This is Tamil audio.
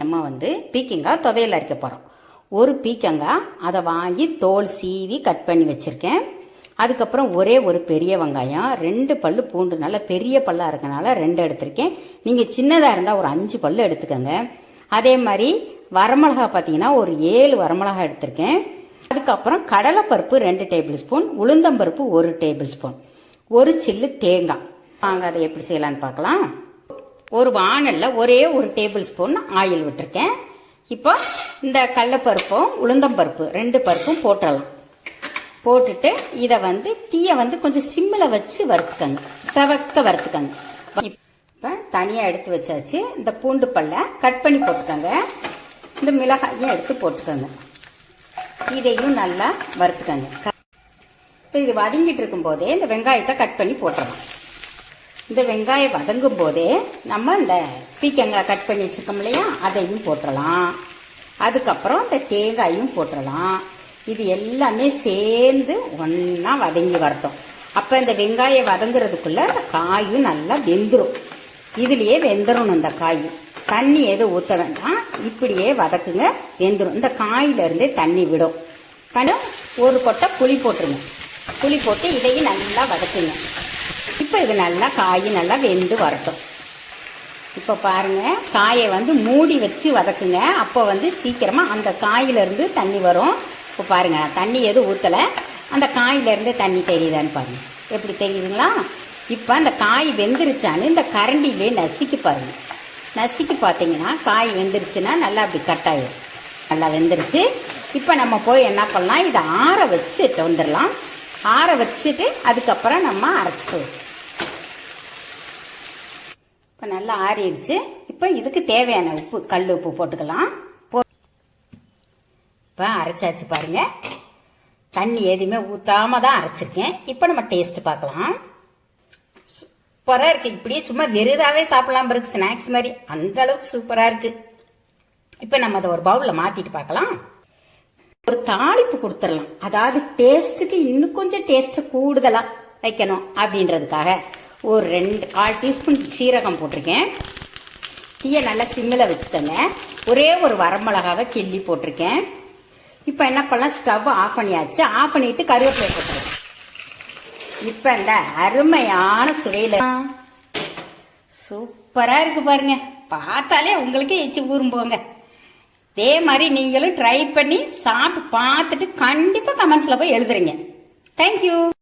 நம்ம வந்து பீக்கிங்காய் துவையல் அரைக்க போகிறோம் ஒரு பீக்கங்காய் அதை வாங்கி தோல் சீவி கட் பண்ணி வச்சுருக்கேன். அதுக்கப்புறம் ஒரே ஒரு பெரிய வெங்காயம் ரெண்டு பல்லு பூண்டு நல்லா பெரிய பல்லாக இருக்கனால ரெண்டு எடுத்திருக்கேன். நீங்கள் சின்னதாக இருந்தால் ஒரு அஞ்சு பல்லு எடுத்துக்கோங்க. அதே மாதிரி வரமிளகா பார்த்தீங்கன்னா ஒரு ஏழு வரமிளகா எடுத்திருக்கேன். அதுக்கப்புறம் கடலைப்பருப்பு ரெண்டு டேபிள் ஸ்பூன் உளுந்தம்பருப்பு ஒரு டேபிள் ஸ்பூன் ஒரு சில்லு தேங்காய். வாங்க அதை எப்படி செய்யலான்னு பார்க்கலாம். ஒரு வானல்ல ஒரே ஒரு டேபிள் ஸ்பூன் ஆயில் விட்டுருக்கேன். இப்போ இந்த கடலப்பருப்பும் உளுந்தம்பருப்பு ரெண்டு பருப்பும் போட்டலாம் போட்டுட்டு இதை வந்து தீயை வந்து கொஞ்சம் சிம்மில் வச்சு வறுத்துக்கங்க. செவக்க வறுத்துக்கங்க. இப்போ தனியாக எடுத்து வச்சாச்சு. இந்த பூண்டு பல்ல கட் பண்ணி போட்டுக்கோங்க. இந்த மிளகாயும் எடுத்து போட்டுக்கோங்க. இதையும் நல்லா வறுத்துக்கங்க. இப்போ இது வதங்கிட்டு இருக்கும்போதே இந்த வெங்காயத்தை கட் பண்ணி போட்டுடலாம் இந்த வெங்காயம் வதங்கும் போதே நம்ம இந்த பீக்கங்காய் கட் பண்ணி வச்சுருக்கோம் இல்லையா அதையும் போட்டுடலாம் அதுக்கப்புறம் இந்த தேங்காயும் போட்டுடலாம் இது எல்லாமே சேர்ந்து ஒன்றா வதங்கி வரட்டும். அப்போ இந்த வெங்காயம் வதங்குறதுக்குள்ளே இந்த காயும் நல்லா வெந்துடும் இதுலேயே வெந்துடணும் இந்த காய். தண்ணி எதுவும் ஊற்ற வேண்டாம். இப்படியே வதக்குங்க வெந்துடும் இந்த காயிலிருந்தே தண்ணி விடும். தண்ணி ஒரு கொட்டை புளி போட்டுருங்க. புளி போட்டு இதையும் நல்லா வதக்குங்க. இப்போ இது நல்லா காய் நல்லா வெந்து வரட்டும். இப்போ பாருங்க காயை வந்து மூடி வச்சு வதக்குங்க. அப்போ வந்து சீக்கிரமாக அந்த காயிலிருந்து தண்ணி வரும். இப்போ பாருங்கள் தண்ணி எதுவும் ஊற்றலை அந்த காயிலேருந்து தண்ணி தெரியுதான்னு பாருங்கள் எப்படி தெரியுதுங்களா? இப்போ அந்த காய் வெந்துருச்சான்னு இந்த கரண்டிலே நசுக்கி பாருங்கள் நசுக்கி பார்த்தீங்கன்னா காய் வெந்துருச்சுன்னா நல்லா அப்படி கட்டாயிடும் நல்லா வெந்துருச்சு. இப்போ நம்ம போய் என்ன பண்ணலாம்? இதை ஆற வச்சுட்டு வந்துடலாம். ஆற வச்சுட்டு அதுக்கப்புறம் நம்ம அரைச்சிட்டு இப்போ நல்லா ஆறிடுச்சு. இப்போ இதுக்கு தேவையான உப்பு கல் உப்பு போட்டுக்கலாம். போ இப்போ அரைச்சாச்சு பாருங்க. தண்ணி எதுவுமே ஊற்றாம தான் அரைச்சிருக்கேன். இப்போ நம்ம டேஸ்ட் பார்க்கலாம். சூப்பராக இருக்குது இப்படியே சும்மா வெறுதாகவே சாப்பிடலாம் இருக்கு ஸ்நாக்ஸ் மாதிரி. அந்த அளவுக்கு சூப்பராக இருக்கு. இப்போ நம்ம அதை ஒரு பவுலில் மாற்றிட்டு பார்க்கலாம். ஒரு தாளிப்பு கொடுத்துடலாம். அதாவது டேஸ்ட்டுக்கு இன்னும் கொஞ்சம் டேஸ்ட்டை கூடுதலாக வைக்கணும் அப்படின்றதுக்காக. ஒரு ரெண்டு கால் டீஸ்பூன் சீரகம் போட்டிருக்கேன். தீயை நல்லா சிம்மில் வச்சுக்கோங்க ஒரே ஒரு வரமிளகாவை கிள்ளி போட்டிருக்கேன். இப்போ என்ன பண்ணலாம்? ஸ்டவ் ஆஃப் பண்ணியாச்சு. ஆஃப் பண்ணிட்டு கருவேப்பிலை போட்டுருக்கேன் இப்போ இந்த அருமையான சுவையில் சூப்பராக இருக்கு பாருங்க. பார்த்தாலே உங்களுக்கே எச்சு ஊரும் போங்க. இதே மாதிரி நீங்களும் ட்ரை பண்ணி சாப்பிட்டு பார்த்துட்டு கண்டிப்பாக கமெண்ட்ஸில் போய் எழுதுறீங்க. தேங்க்யூ